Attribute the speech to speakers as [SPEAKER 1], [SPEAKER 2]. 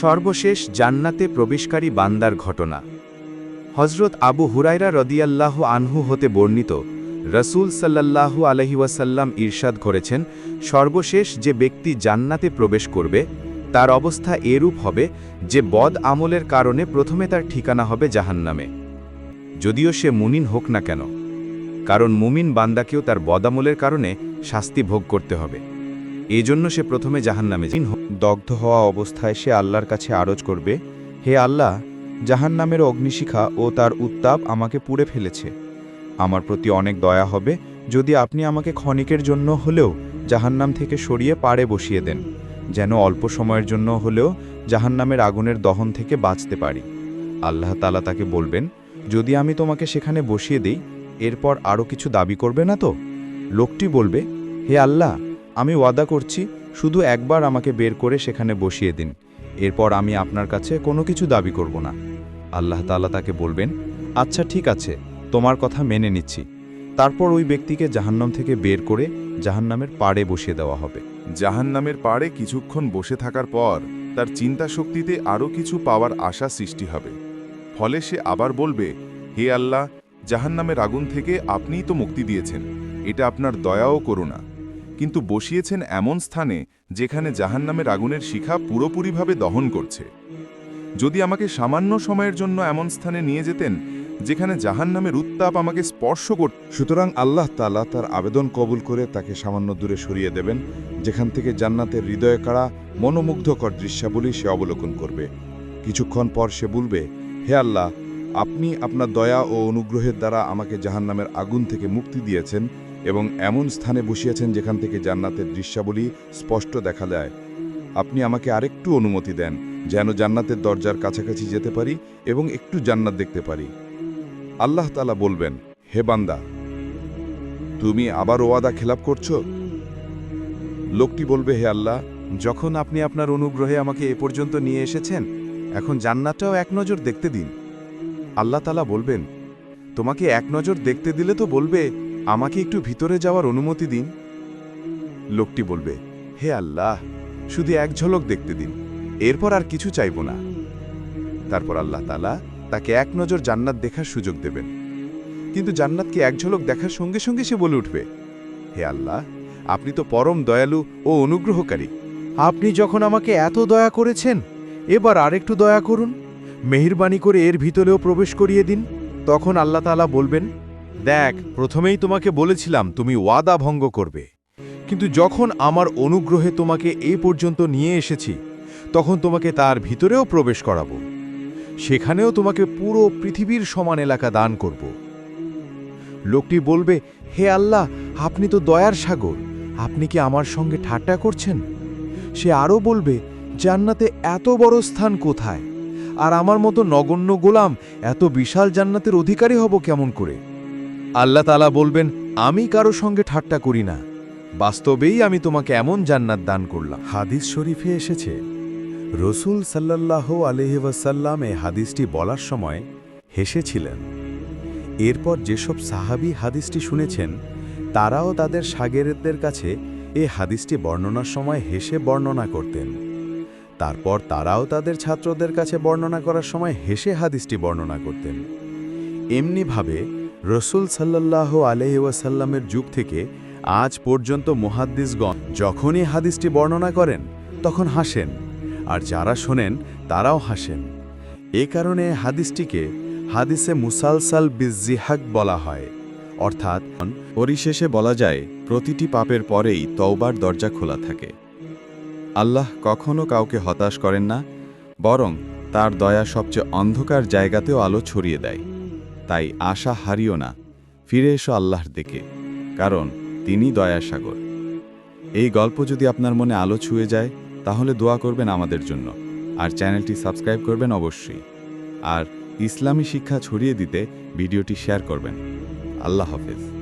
[SPEAKER 1] সর্বশেষ জান্নাতে প্রবেশকারী বান্দার ঘটনা। হজরত আবু হুরাইরা রদিয়াল্লাহ আনহু হতে বর্ণিত, রসুল সাল্লাল্লাহু আলহিওয়াসাল্লাম ঈর্ষাদ করেছেন, সর্বশেষ যে ব্যক্তি জান্নাতে প্রবেশ করবে, তার অবস্থা এরূপ হবে যে বদ আমলের কারণে প্রথমে তার ঠিকানা হবে জাহান্নামে। যদিও সে মুমিন হোক না কেন, কারণ মুমিন বান্দাকেও তার বদামলের কারণে শাস্তি ভোগ করতে হবে। এজন্য সে প্রথমে জাহান্নামে।
[SPEAKER 2] দগ্ধ হওয়া অবস্থায় সে আল্লাহর কাছে আরজ করবে, হে আল্লাহ, জাহান্নামের অগ্নিশিখা ও তার উত্তাপ আমাকে পুড়ে ফেলেছে। আমার প্রতি অনেক দয়া হবে যদি আপনি আমাকে ক্ষণিকের জন্য হলেও জাহান্নাম থেকে সরিয়ে পাড়ে বসিয়ে দেন, যেন অল্প সময়ের জন্য হলেও জাহান্নামের আগুনের দহন থেকে বাঁচতে পারি। আল্লাহ তালা তাকে বলবেন, যদি আমি তোমাকে সেখানে বসিয়ে দিই, এরপর আরও কিছু দাবি করবে না তো? লোকটি বলবে, হে আল্লাহ, আমি ওয়াদা করছি শুধু একবার আমাকে বের করে সেখানে বসিয়ে দিন। এরপর আমি আপনার কাছে কোনো কিছু দাবি করব না। আল্লাহ তাআলা তাকে বলবেন আচ্ছা ঠিক আছে, তোমার কথা মেনে নিচ্ছি। তারপর ওই ব্যক্তিকে জাহান্নাম থেকে বের করে জাহান্নামের পাড়ে বসিয়ে দেওয়া হবে।
[SPEAKER 3] জাহান্নামের পাড়ে কিছুক্ষণ বসে থাকার পর তার চিন্তা শক্তিতে আরও কিছু পাওয়ার আশা সৃষ্টি হবে। ফলে সে আবার বলবে, হে আল্লাহ, জাহান্নামের আগুন থেকে আপনিই তো মুক্তি দিয়েছেন। এটা আপনার দয়াও ও করুণা। কিন্তু বসিয়েছেন এমন স্থানে যেখানে জাহান্নামের আগুনের শিখা পুরোপুরিভাবে দহন করছে। যদি আমাকে সামান্য সময়ের জন্য এমন স্থানে নিয়ে যেতেন যেখানে জাহান্নামের উত্তাপ আমাকে স্পর্শ করত
[SPEAKER 4] সুতরাং আল্লাহ তালা তার আবেদন কবুল করে তাকে সামান্য দূরে সরিয়ে দেবেন, যেখান থেকে জান্নাতের হৃদয়ে কাড়া, মনোমুগ্ধকর দৃশ্যাবলী সে অবলোকন করবে। কিছুক্ষণ পর সে বলবে, হে আল্লাহ, আপনি আপনার দয়া ও অনুগ্রহের দ্বারা আমাকে জাহান্নামের আগুন থেকে মুক্তি দিয়েছেন এবং এমন স্থানে বসিয়েছেন যেখান থেকে জান্নাতের দৃশ্যাবলী স্পষ্ট দেখা যায়। আপনি আমাকে আরেকটু অনুমতি দেন, যেন জান্নাতের দরজার কাছাকাছি যেতে পারি এবং একটু জান্নাত দেখতে পারি। আল্লাহ তালা বলবেন, হে বান্দা, তুমি আবার ওয়াদা খেলাপ করছ? লোকটি বলবে, হে আল্লাহ,
[SPEAKER 1] যখন আপনি আপনার অনুগ্রহে আমাকে এ পর্যন্ত নিয়ে এসেছেন, এখন জান্নাতটাও এক নজর দেখতে দিন। আল্লাহ তালা বলবেন, তোমাকে এক নজর দেখতে দিলে তো বলবে আমাকে একটু ভিতরে যাওয়ার অনুমতি দিন। লোকটি বলবে, হে আল্লাহ, শুধু এক ঝলক দেখতে দিন, এরপর আর কিছু চাইব না। তারপর আল্লাহ তালা তাকে এক নজর জান্নাত দেখার সুযোগ দেবেন। কিন্তু জান্নাতকে এক ঝলক দেখার সঙ্গে সঙ্গে সে বলে উঠবে, হে আল্লাহ, আপনি তো পরম দয়ালু ও অনুগ্রহকারী।
[SPEAKER 5] আপনি যখন আমাকে এত দয়া করেছেন, এবার আরেকটু দয়া করুন। মেহেরবানি করে এর ভিতরেও প্রবেশ করিয়ে দিন। তখন আল্লাহ তাআলা বলবেন দেখ, প্রথমেই তোমাকে বলেছিলাম তুমি ওয়াদা ভঙ্গ করবে। কিন্তু যখন আমার অনুগ্রহে তোমাকে এ পর্যন্ত নিয়ে এসেছি, তখন তোমাকে তার ভিতরেও প্রবেশ করাবো। সেখানেও তোমাকে পুরো পৃথিবীর সমান এলাকা দান করব। লোকটি বলবে, হে আল্লাহ, আপনি তো দয়ার সাগর, আপনি কি আমার সঙ্গে ঠাট্টা করছেন? সে আরও বলবে, জান্নাতে এত বড় স্থান কোথায়? আর আমার মতো নগণ্য গোলাম এত বিশাল জান্নাতের অধিকারী হব কেমন করে? আল্লাহ তালা বলবেন, আমি কারও সঙ্গে ঠাট্টা করি না। বাস্তবেই আমি তোমাকে এমন জান্নাত দান করলাম। হাদিস শরীফে এসেছে, রসুল সাল্লাল্লাহু আলহি ওয়াসাল্লাম এ হাদিসটি বলার সময় হেসেছিলেন। এরপর যেসব সাহাবী হাদিসটি শুনেছেন, তারাও তাদের সাগেরদের কাছে এ হাদিসটি বর্ণনার সময় হেসে বর্ণনা করতেন। তারপর তারাও তাদের ছাত্রদের কাছে বর্ণনা করার সময় হেসে হাদিসটি বর্ণনা করতেন। এমনিভাবে রসুল সাল্লাহ আলহিউসাল্লামের যুগ থেকে আজ পর্যন্ত মুহাদ্দিসগণ যখনই হাদিসটি বর্ণনা করেন, তখন হাসেন। আর যারা শোনেন, তারাও হাসেন। এ কারণে হাদিসটিকে হাদিসে মুসালসাল বিজিহাক বলা হয়। অর্থাৎ,
[SPEAKER 2] পরিশেষে বলা যায়, প্রতিটি পাপের পরেই তওবার দরজা খোলা থাকে। আল্লাহ কখনো কাউকে হতাশ করেন না, বরং তার দয়া সবচেয়ে অন্ধকার জায়গাতেও আলো ছড়িয়ে দেয়। তাই আশা হারিও না। ফিরে এসো আল্লাহর দিকে, কারণ তিনি দয়াসাগর এই গল্প যদি আপনার মনে আলো ছুঁয়ে যায়, তাহলে দোয়া করবেন আমাদের জন্য, আর চ্যানেলটি সাবস্ক্রাইব করবেন অবশ্যই। আর ইসলামী শিক্ষা ছড়িয়ে দিতে ভিডিওটি শেয়ার করবেন। আল্লাহ হাফেজ।